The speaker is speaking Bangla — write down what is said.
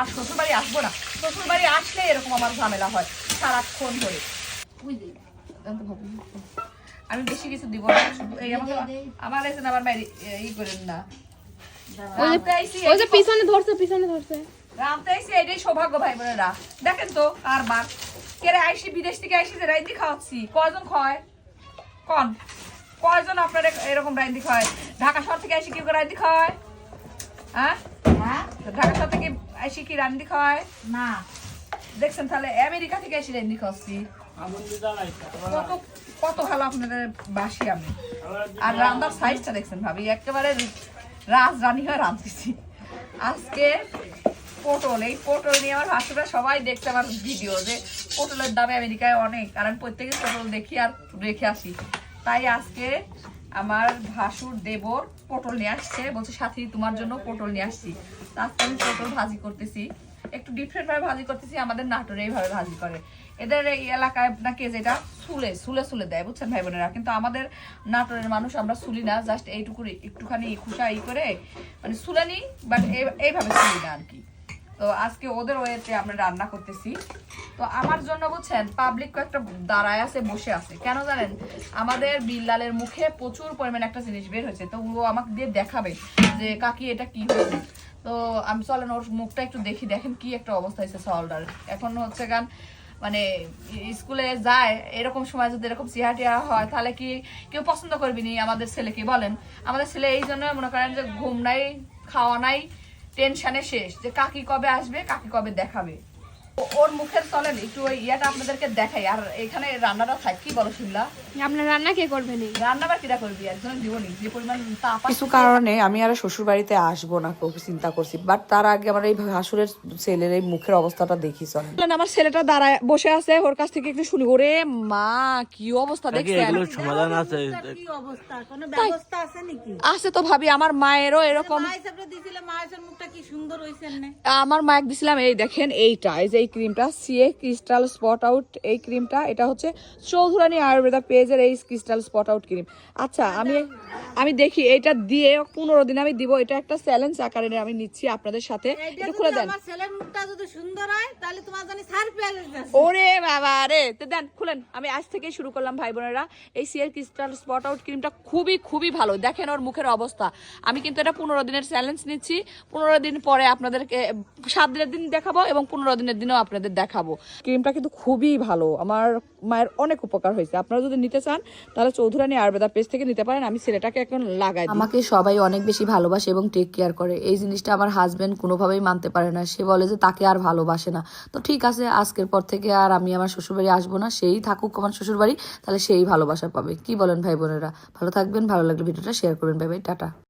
আর শ্বশুর বাড়ি আসব না। শ্বশুর বাড়ি আসলে এরকম আমার ঝামেলা হয় সারাক্ষণ ধরে। আমি বেশি কিছু দিব না। শুধু এই আমাকে আমার এসে আবার বাইরে ই করেন না। ওই যে পিছনে ধরছে পিছনে ধরছে। রামতে এটাই সৌভাগ্য ভাই বোনেরা দেখেন তো আর বার কেরে আইসি বিদেশ থেকে আইসি যে রাইন্দি খাওয়াচ্ছি? কয়জন কন? কয়জন আপনার এরকম রাইন্দি খায়? ঢাকা শহর থেকে আইসি কি করে রাইন্দি খায়? হ্যাঁ? ঢাকা শহর থেকে আইসি কি রান্দি খায় না। দেখছেন তাহলে আমেরিকা থেকে এসে রান্দি খাচ্ছি কত কত ভালো আপনাদের বাসি আমি। আর রান্নার সাইজটা দেখছেন ভাবি, একেবারে রাজ রানী হয়ে রাঁধতেছি। আজকে পটল, এই পটল নিয়ে আমার ভাসুরা সবাই দেখছে আমার ভিডিও যে পটলের দামে আমেরিকায় অনেক কারণ প্রত্যেকে পটল দেখি আর রেখে আসি। তাই আজকে আমার ভাসুর দেবর পটল নিয়ে আসছে। বলছে, সাথী, তোমার জন্য পটল নিয়ে আসছি। আজকে আমি পটল ভাজি করতেছি। একটু ডিফারেন্ট ভাবে ভাজি করতেছি, আমাদের নাটোরে এইভাবে ভাজি করে। এদের এই এলাকায় নাকি যেটা সুলে সুলে সুলে দেয়, বুঝছেন ভাই বোনেরা কিন্তু আমাদের নাটোরের মানুষ আমরা সুলি না জাস্ট এইটুকু একটুখানি খুশা ই করে মানে সুলে নিই বাট এইভাবে সুলি না আর কি। তো আজকে ওদের ওয়েতে আমরা রান্না করতেছি। তো আমার জন্য বুঝছেন পাবলিক কয়েকটা দাঁড়ায় আছে, বসে আছে। কেন জানেন? আমাদের বিল্লালের মুখে প্রচুর পরিমাণে একটা জিনিস বের হয়েছে। তো ও আমাকে দিয়ে দেখাবে যে, কাকি, এটা কি হয়েছে? তো আমি, চলেন, ওর মুখটা একটু দেখি, দেখেন কি একটা অবস্থা হয়েছে সলটার এখন হচ্ছে গান মানে স্কুলে যায়, এরকম সময় যদি এরকম চিহাটিয়া হয়, তাহলে কি কেউ পছন্দ করবি নি আমাদের ছেলেকে? বলেন। আমাদের ছেলে এই জন্য মনে করেন যে, ঘুম নাই, খাওয়া নাই, টেনশনে শেষ। যে, কাকি কবে আসবে? কাকি কবে দেখাবে? ওর মুখের চলেন একটু ওই ইয়াটা আপনাদেরকে দেখাই। আর এখানে রান্নাটা থাক কি বলো শিমলা আপনার রান্না কে করবেন এই? রান্না বা কিরা করবি? একজন দিবনি যে পরিমাণ তাপ কিছু কারণে আমি আর শ্বশুর বাড়িতে আসব না খুব চিন্তা করছি। বাট তার আগে আমার এই ভাসুরের ছেলের এই মুখের অবস্থাটা দেখি চলেন। আমার ছেলেটা দাঁড়ায় বসে আছে ওর কাছ থেকে একটু শুনি। ওরে মা কি অবস্থা দেখছেন? সমাধান আছে? কি অবস্থা? কোনো ব্যবস্থা আছে নাকি? আছে তো ভাবি আমার মায়েরও এরকম মা হিসাবে দিছিলে মা মুখটা কি সুন্দর হইছে না? আমার মায়ের দিছিলাম এই দেখেন এইটা এই যে এই ক্রিমটা সিএ ক্রিস্টাল স্পট আউট এই ক্রিমটা এটা হচ্ছে চৌধুরানী আয়ুর্বেদা পেজের এই ক্রিস্টাল স্পট আউট ক্রিম। আচ্ছা আমি আমি দেখি এটা দিয়ে পনেরো দিন আমি দিব এটা একটা চ্যালেঞ্জ আকারে আমি নিচ্ছি আপনাদের সাথে। একটু খুলে দেন। ওরে বাবা রে তো দেন খুলেন। আমি আজ থেকেই শুরু করলাম ভাই বোনেরা। এই সিয়ার ক্রিস্টাল স্পট আউট ক্রিমটা খুবই খুবই ভালো। দেখেন ওর মুখের অবস্থা। আমি কিন্তু এটা পনেরো দিনের চ্যালেঞ্জ নিচ্ছি। পনেরো দিন পরে আপনাদেরকে সাত দিনের দিন দেখাবো এবং পনেরো দিনের দিনও আপনাদের দেখাবো। ক্রিমটা কিন্তু খুবই ভালো। আমার মায়ের অনেক উপকার হয়েছে। আপনারা যদি নিতে চান, তাহলে চৌধুরানী আয়ুর্বেদা পেজ থেকে নিতে পারেন। আমি ছেলেটাকে এখন লাগাই আমাকে সবাই অনেক বেশি ভালোবাসে এবং টেক কেয়ার করে। এই জিনিসটা আমার হাজবেন্ড কোনোভাবেই মানতে পারে না। সে বলে যে, তাকে আর ভালোবাসে না। তো ঠিক আছে, আজকের পর থেকে আর আমি আমার শ্বশুরবাড়ি আসব না। সেই থাকুক আমার শ্বশুরবাড়ি, তাহলে সেই ভালোবাসা পাবে। কি বলেন ভাই বোনেরা? ভালো থাকবেন, ভালো লাগলে ভিডিওটা শেয়ার করবেন। ভাই ভাই টাটা।